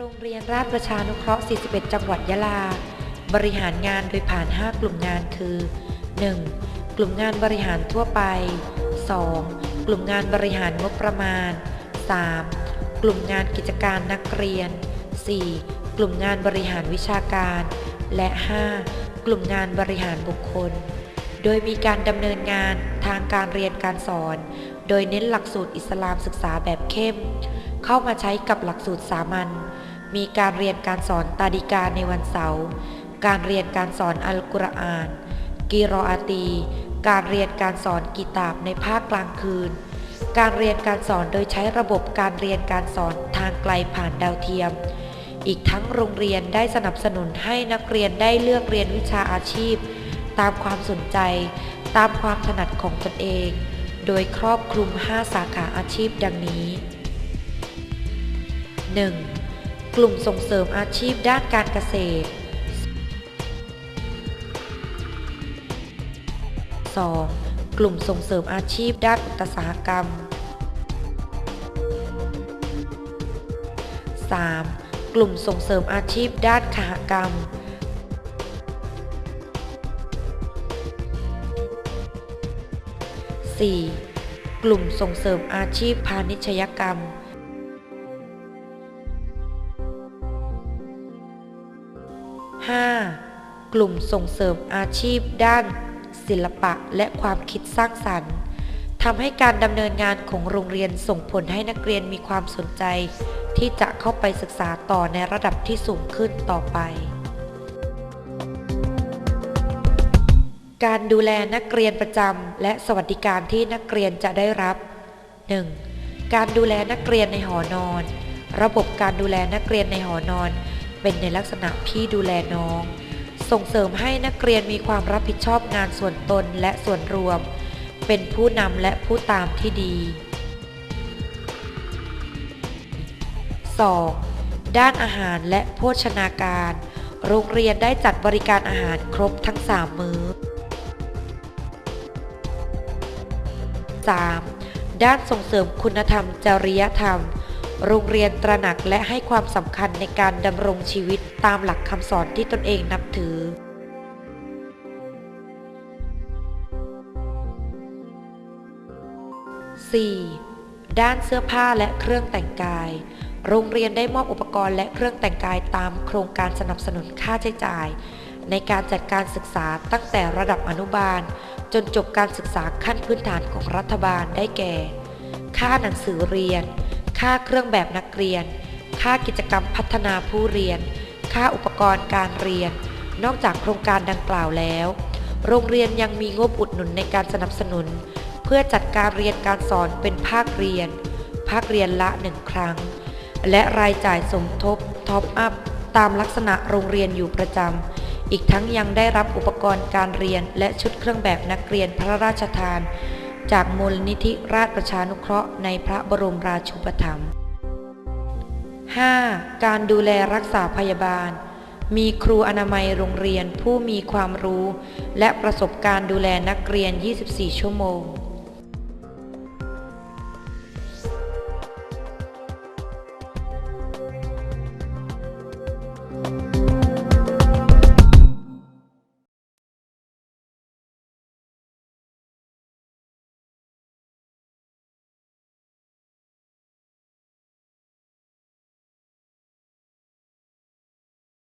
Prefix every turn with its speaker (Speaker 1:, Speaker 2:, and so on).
Speaker 1: โรงเรียนราชประชานุเคราะห์ 41 จังหวัดยะลา บริหารงานโดยผ่าน 5 กลุ่มงานคือ 1. กลุ่มงานบริหารทั่วไป 2. กลุ่มงานบริหารงบประมาณ 3. กลุ่มงานกิจการนักเรียน 4. กลุ่มงานบริหารวิชาการ และ 5. กลุ่มงานบริหารบุคคล โดยมีการดำเนินงานทางการเรียนการสอน โดยเน้นหลักสูตรอิสลามศึกษาแบบเข้ม เข้ามาใช้กับหลักสูตรสามัญ มีการเรียนการสอนตาดิกาในวันเสาร์ การเรียนการสอนอัลกุรอาน กีรออาตี การเรียนการสอนกีตาบในภาคกลางคืน การเรียนการสอนโดยใช้ระบบการเรียนการสอนทางไกลผ่านดาวเทียม อีกทั้งโรงเรียนได้สนับสนุนให้นักเรียนได้เลือกเรียนวิชาอาชีพ ตามความสนใจ ตามความถนัดของตนเอง โดยครอบคลุม 5 สาขาอาชีพดังนี้ 1. กลุ่มส่งเสริมอาชีพด้านการเกษตร 2. กลุ่มส่งเสริมอาชีพด้านอุตสาหกรรม 3. กลุ่มส่งเสริมอาชีพด้านขหกรรม 4. กลุ่มส่งเสริมอาชีพพาณิชยกรรม 5. กลุ่มส่งเสริมอาชีพด้าน ศิลปะและความคิดสร้างสรรค์ทำให้การดำเนินงานของโรงเรียนส่งผลให้นักเรียนมีความสนใจ ที่จะเข้าไปศึกษาต่อในระดับที่สูงขึ้นต่อไป การดูแลนักเรียนประจำและสวัสดิการที่นักเรียนจะได้รับ 1. การดูแลนักเรียนในหอนอน ระบบการดูแลนักเรียนในหอนอน เป็นในลักษณะพี่ดูแลน้อง ส่งเสริมให้นักเรียนมีความรับผิดชอบงานส่วนตนและส่วนรวม เป็นผู้นำและผู้ตามที่ดี 2. ด้านอาหารและโภชนาการ โรงเรียนได้จัดบริการอาหารครบทั้ง 3 มื้อ 3. ด้านส่งเสริมคุณธรรมจริยธรรม โรงเรียนตระหนักและให้ความสำคัญในการดำรงชีวิตตามหลักคำสอนที่ตนเองนับถือ 4. ด้านเสื้อผ้าและเครื่องแต่งกาย โรงเรียนได้มอบอุปกรณ์และเครื่องแต่งกายตามโครงการสนับสนุนค่าใช้จ่าย ในการจัดการศึกษาตั้งแต่ระดับอนุบาล จนจบการศึกษาขั้นพื้นฐานของรัฐบาลได้แก่ ค่าหนังสือเรียน ค่าเครื่องแบบนักเรียน ค่ากิจกรรมพัฒนาผู้เรียน ค่าอุปกรณ์การเรียน นอกจากโครงการดังกล่าวแล้ว โรงเรียนยังมีงบอุดหนุนในการสนับสนุน เพื่อจัดการเรียนการสอนเป็นภาคเรียน ภาคเรียนละหนึ่งครั้ง และรายจ่ายสมทบท็อปอัพตามลักษณะโรงเรียนอยู่ประจำ อีกทั้งยังได้รับอุปกรณ์การเรียนและชุดเครื่องแบบนักเรียนพระราชทาน จากมูลนิธิราชประชานุเคราะห์ในพระบรมราชูปถัมภ์ 5. การดูแลรักษาพยาบาล มีครูอนามัยโรงเรียนผู้มีความรู้ และประสบการณ์ดูแลนักเรียน 24 ชั่วโมง